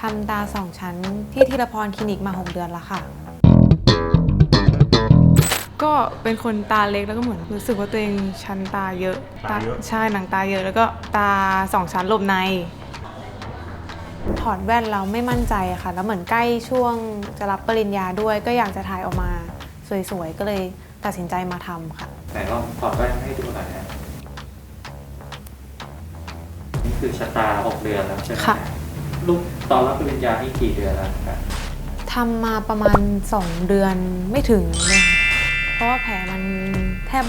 ทำตาสองชั้นที่ธีรพรคลินิกมา 6 เดือนแล้วค่ะ ก็เป็นคนตาเล็กแล้วก็เหมือนรู้สึกว่าตัวเองชั้นตาเยอะตาเยอะ ใช่หนังตาเยอะแล้วก็ตาสองชั้นหลบใน ถอดแว่นเราไม่มั่นใจอะค่ะ แล้วเหมือนใกล้ช่วงจะรับปริญญาด้วย ก็อยากจะถ่ายออกมาสวยๆ ก็เลยตัดสินใจมาทำค่ะ ไหนลองถอดแว่นให้ดูหน่อยนะนี่คือชะตา6เดือนแล้วใช่ไหมค่ะ ลูกตอนรับปริญญานี่กี่เดือนแล้วครับทำมาประมาณ 2 เดือนไม่ถึงเลยค่ะเพราะว่าแผลมันแทบ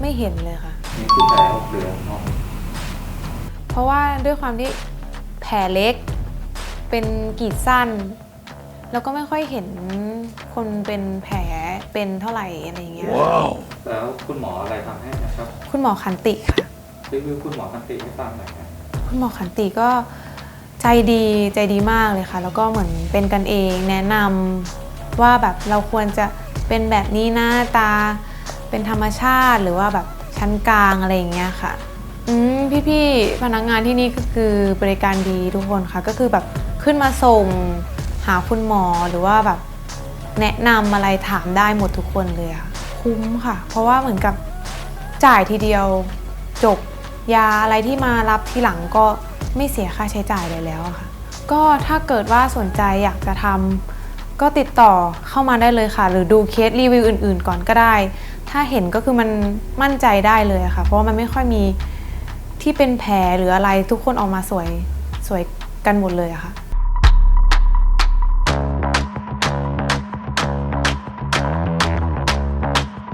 ไม่เห็นเลยค่ะ นี่คือแผล6เดือนเนาะเพราะว่าด้วยความที่แผลเล็ก เป็นกรีดสั้น แล้วก็ไม่ค่อยเห็นคนเป็นแผลเป็นเท่าไหร่อะไรอย่างเงี้ย แล้วคุณหมออะไรทำให้นะครับคุณหมอขันติค่ะ รีวิวคุณหมอคันติให้ฟังหน่อยนะคุณหมอขันติก็ ใจดีใจดีมากเลยค่ะ แล้วก็เหมือนเป็นกันเองแนะนำว่าแบบเราควรจะเป็นแบบนี้หน้าตา เป็นธรรมชาติหรือว่าแบบชั้นกลางอะไรอย่างเงี้ยค่ะอืมพี่ๆพนักงานที่นี่ก็คือบริการดีทุกคนค่ะ ก็คือแบบขึ้นมาส่งหาคุณหมอหรือว่าแบบแนะนำอะไรถามได้หมดทุกคนเลยค่ะคุ้มค่ะ เพราะว่าเหมือนกับจ่ายทีเดียวจบยาอะไรที่มารับทีหลังก็ ไม่เสียค่าใช้จ่ายเลยแล้วค่ะ ก็ถ้าเกิดว่าสนใจอยากจะทำก็ติดต่อเข้ามาได้เลยค่ะ หรือดูเคสรีวิวอื่น ๆ ก่อนก็ได้ ถ้าเห็นก็คือมันมั่นใจได้เลยค่ะ เพราะว่ามันไม่ค่อยมีที่เป็นแผลหรืออะไรทุกคนออกมาสวยสวยกันหมดเลยอะค่ะ